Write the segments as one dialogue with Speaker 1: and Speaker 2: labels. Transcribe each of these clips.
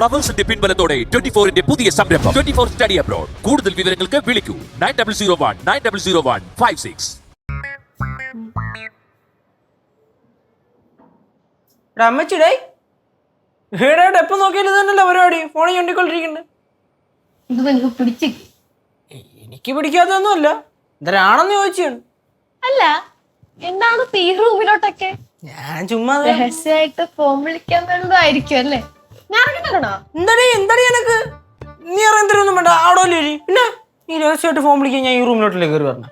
Speaker 1: ഫ്ലവേഴ്സിന്റെ പിൻബലത്തോടെ twenty ഫോറിന്റെ പുതിയ സംരംഭം. ട്വന്റി ഫോർ സ്റ്റഡി അബ്രോഡ് കൂടുതൽ വിവരങ്ങൾക്ക് വിളിക്കൂ. Nine double zero one nine double zero one five six
Speaker 2: എടാ അമ്മച്ചിടേ ഈടായിട്ട് എപ്പം നോക്കിയാലും തന്നെയല്ല പരിപാടി? ഫോണിൽ ചൊണ്ടിക്കൊണ്ടിരിക്കുന്നുണ്ട്
Speaker 3: ഇത് പിടിച്ച്
Speaker 2: എനിക്ക് പിടിക്കാത്തൊന്നുമല്ല. എന്തരാണെന്ന് ചോദിച്ചാണ്.
Speaker 3: അല്ല എന്താണ് ഈ റൂമിലോട്ടൊക്കെ
Speaker 2: ഞാൻ ചുമ്മാ
Speaker 3: രഹസ്യമായിട്ട് ഫോൺ വിളിക്കാൻ വേണ്ടതായിരിക്കും അല്ലേ? ഞാൻ ഇറങ്ങിട്ടോ
Speaker 2: എന്തടി എന്തടി എനക്ക്? നീ അറിയന്തൊന്നും വേണ്ട അവിടെ അല്ലേ ഇരി. പിന്നെ നീ രഹസ്യമായിട്ട് ഫോൺ വിളിക്കാൻ ഞാൻ ഈ റൂമിലോട്ടിലേക്ക് കയറി പറഞ്ഞ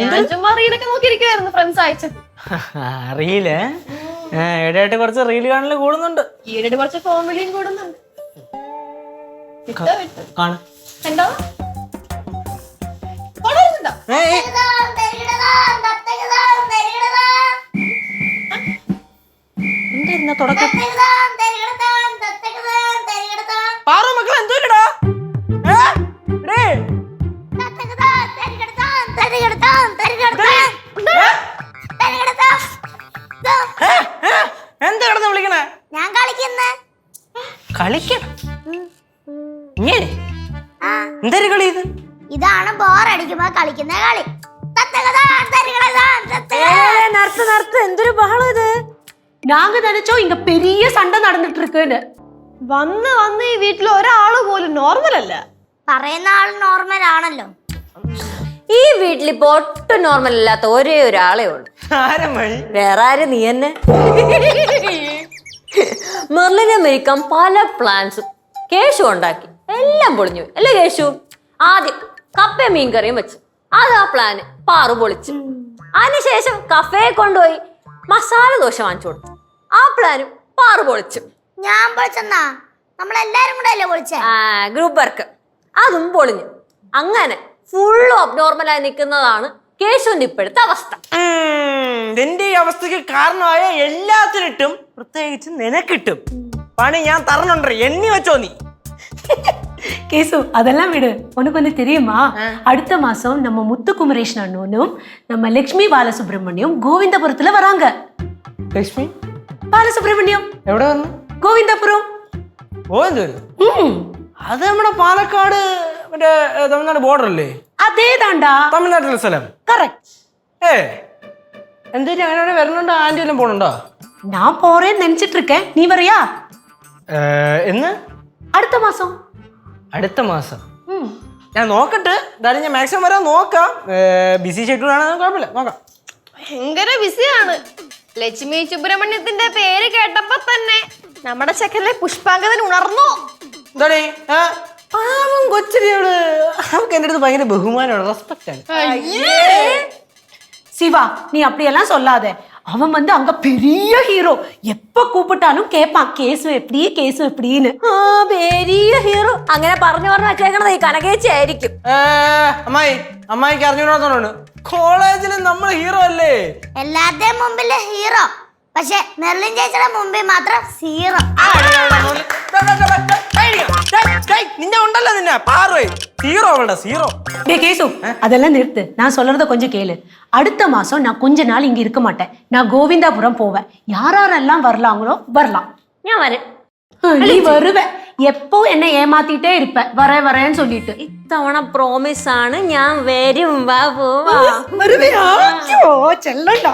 Speaker 3: ഞാൻ ചുമ്മാ റീലൊക്കെ നോക്കിയിരിക്കുവായിരുന്നു ഫ്രണ്ട്സ് അയച്ചത്
Speaker 2: അറിയില്ലേ ഇടയായിട്ട് കുറച്ച് റീൽ കാണൽ കൂടുന്നുണ്ട്.
Speaker 3: ഈയിടെ കുറച്ച് ഫോൺ വിളിയും കൂടുന്നുണ്ട്. വിട്ടോ, വിട്ടോ.
Speaker 2: കാണ.
Speaker 3: എന്താ ഫോൺ വരുന്നുണ്ടോ?
Speaker 2: എന്താ തുടക്കം പാറു മക്കൾ എന്തോല്ലടാ എന്താ കിടന്ന് വിളിക്കണേ
Speaker 4: ഞാൻ കളിക്കുന്ന
Speaker 2: കളിക്കണം ഇങ്ങനെ എന്തൊരു കളി ഇത്
Speaker 4: ഇതാണ് ബോറടിക്കുമ്പോ കളിക്കുന്ന കളി തത്തകതാൻ, തരികിടതാൻ, തത്തകതാൻ.
Speaker 5: നിർത്ത് നിർത്ത് എന്തൊരു ബഹളം ഇത് நாங்க நினைச்சோம் இங்க பெரிய சண்டை நடந்துட்டு இருக்குன்னு
Speaker 3: വന്ന് വന്ന് ഈ വീട്ടിൽ ഒരാൾ പോലും നോർമൽ അല്ല.
Speaker 4: പറയുന്ന ആൾ നോർമൽ ആണല്ലോ.
Speaker 5: ഈ വീട്ടിൽ ഇപ്പൊ ഒട്ടും നോർമൽ അല്ലാത്ത ഒരേ ഒരാളെ ഉള്ളു. വേറെ ആര് നീ തന്നെ? മെർലിനെ മേക്കം പല പ്ലാൻസും കേശു ഉണ്ടാക്കി. എല്ലാം പൊളിഞ്ഞു. അല്ലേ കേശു? ആദ്യം കപ്പ മീൻകറിയും വെച്ചു. അത് ആ പ്ലാന് പാറു പൊളിച്ചു. അതിനുശേഷം കഫേ കൊണ്ടുപോയി മസാല ദോശ വാങ്ങിച്ചു കൊടുത്തു. ആ പ്ലാനും പാറു പൊളിച്ചു.
Speaker 4: ഞാൻ പൊളിച്ചെന്നാ നമ്മളെല്ലാരും കൂടെ അല്ലേ പൊളിച്ചേ
Speaker 5: ആ ഗ്രൂപ്പ് വർക്ക് അതും പൊളിഞ്ഞു അങ്ങനെ ഫുള്ളും അബ്നോർമലായി നിൽക്കുന്നതാണ് കേശുവിന്റെ ഇപ്പോഴത്തെ അവസ്ഥ
Speaker 2: ഉം, ഇതിന്റെ ഈ അവസ്ഥക്ക് കാരണമായ എല്ലാത്തിനിട്ടും പ്രത്യേകിച്ച് നിനക്കിട്ടും പണി ഞാൻ തരണുണ്ട് എണ്ണി വെച്ചോ നീ
Speaker 6: கேசு அதெல்லாம் விடு உனக்கு ஒன்று தெரியுமா அடுத்த மாசம் நம்ம முத்து குமரேஷன் அண்ணனும் நம்ம லக்ஷ்மி பாலசுப்ரமணியம் கோவிந்தபுரத்துல வராங்க
Speaker 2: ലക്ഷ്മി
Speaker 6: பாலசுப்ரமணியம்
Speaker 2: എവിടെ വന്നു ഗോവിന്ദപുരം. ഗോവിന്ദപുരം? അത് നമ്മുടെ പാലക്കാട് മറ്റേ തമിഴ്നാട് ബോർഡർ അല്ലേ?
Speaker 6: അതേതാണ്ടാ?
Speaker 2: തമിഴ്നാട്ടിലെ സ്ഥലം. ഏ. എന്തിനാ അങ്ങനെ വരണുണ്ടോ? ആന്റി എല്ലാം പോണുണ്ടോ?
Speaker 6: ഞാൻ പോറേ നെനച്ചിട്ടിരിക്കേ. നീ
Speaker 2: പറയാ? എന്ന്?
Speaker 6: അടുത്ത മാസം.
Speaker 2: അടുത്ത മാസം. ഞാൻ നോക്കട്ടെ. എന്തായാലും ഞാൻ മാക്സിമം വരാൻ നോക്കാം. ബിസി ഷെഡ്യൂൾ ആണ് കുഴപ്പമില്ല. നോക്കാം.
Speaker 3: ഭയങ്കര ബിസിയാണ് ലക്ഷ്മി സുബ്രഹ്മണ്യത്തിന്റെ പേര് കേട്ടപ്പോ തന്നെ നമ്മുടെ ചെക്കനിലെ പുഷ്പാങ്കതൻ ഉണർന്നു
Speaker 2: എന്താടേ ആ പാവം കൊച്ചിരിയോട് അവൾക്ക് എൻ്റെ അടുത്ത് ഭയങ്കര ബഹുമാനമാണ് റെസ്പെക്റ്റ് ആണ്
Speaker 6: சிவா நீ அப்படியெல்லாம் சொல்லாத அவன் வந்து அங்க பெரிய ஹீரோ எப்ப கூப்பிட்டாலும் கேட்பான் கேசு எப்படி கேசு எப்படின்னு
Speaker 5: ആ പെരിയ ഹീറോ അങ്ങനെ പറഞ്ഞു പറഞ്ഞു വെച്ചേക്കണത് ഈ കനകേച്ചി ആയിരിക്കും
Speaker 2: ഏ, അമ്മായി അമ്മായിക്ക് അറിഞ്ഞൂടാത്തോണ്ട് കോളേജിൽ നമ്മൾ ഹീറോ അല്ലേ
Speaker 4: എല്ലാരുടെയും മുമ്പില് ഹീറോ പക്ഷെ മെർലിൻ ചേച്ചിയുടെ മുമ്പിൽ മാത്രം സീറോ
Speaker 2: നിന്നെ ഉണ്ടല്ലോ നിന്നെ പാറേ സീറോ അവളുടെ സീറോ
Speaker 6: டே கேசு அதெல்லாம் நிறுத்து நான் சொல்றத கொஞ்சம் கேளு அடுத்த மாசம் நான் கொஞ்ச நாள் இங்க இருக்க மாட்டேன் நான் கோவிந்தாபுரம் போவேன் யாரெல்லாம் வரலாங்களோ வரலாம்
Speaker 5: ഞാൻ வரேன்
Speaker 6: நீ வருவ எப்போ என்ன ஏமாத்திட்டே இருப்ப வரேன் வரேன்னு சொல்லிட்டு
Speaker 5: ഇത്തവണ പ്രോമിസ് ആണ് ഞാൻ വരും വാ പോവാ
Speaker 6: வருவியா செல்லண்டா